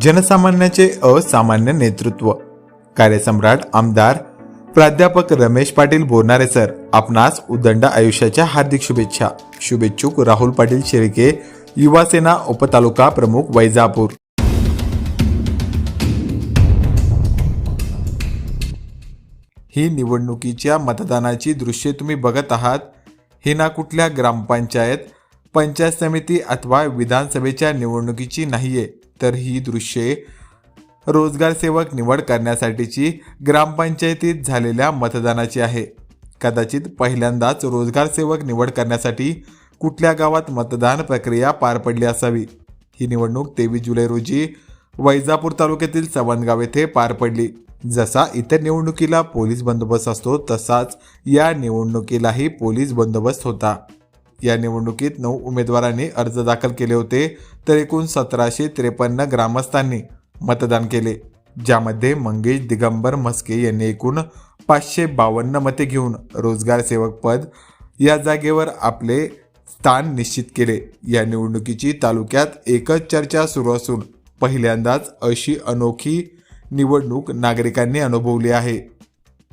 जनसामान्याचे असामान्य नेतृत्व. कार्यसम्राट आमदार प्राध्यापक रमेश पाटील बोरणारे सर आपणास उदंड आयुष्याच्या हार्दिक शुभेच्छा. शुभेच्छुक राहुल पाटील शेळके युवासेना उपतालुका प्रमुख वैजापूर. ही निवडणुकीच्या मतदानाची दृश्ये तुम्ही बघत आहात. हे ना कुठल्या ग्रामपंचायत पंचायत समिती अथवा विधानसभेच्या निवडणुकीची नाहीये. तर ही दृश्ये रोजगार सेवक निवड करण्यासाठीची ग्रामपंचायतीत झालेल्या मतदानाची आहे. कदाचित पहिल्यांदाच रोजगार सेवक निवड करण्यासाठी कुठल्या गावात मतदान प्रक्रिया पार पडली असावी? ही निवडणूक तेवीस जुलै रोजी वैजापूर तालुक्यातील सवणगाव येथे पार पडली. जसा इतर निवडणुकीला पोलीस बंदोबस्त असतो तसाच या निवडणुकीलाही पोलीस बंदोबस्त होता. या निवडणुकीत नऊ उमेदवारांनी अर्ज दाखल केले होते तर एकूण सतराशे त्रेपन्न ग्रामस्थांनी मतदान केले ज्यामध्ये मंगेश दिगंबर म्हस्के यांनी एकूण पाचशे बावन्न मते घेऊन रोजगार सेवक पद या जागेवर आपले स्थान निश्चित केले. या निवडणुकीची तालुक्यात एकच चर्चा सुरू असून पहिल्यांदाच अशी अनोखी निवडणूक नागरिकांनी अनुभवली आहे.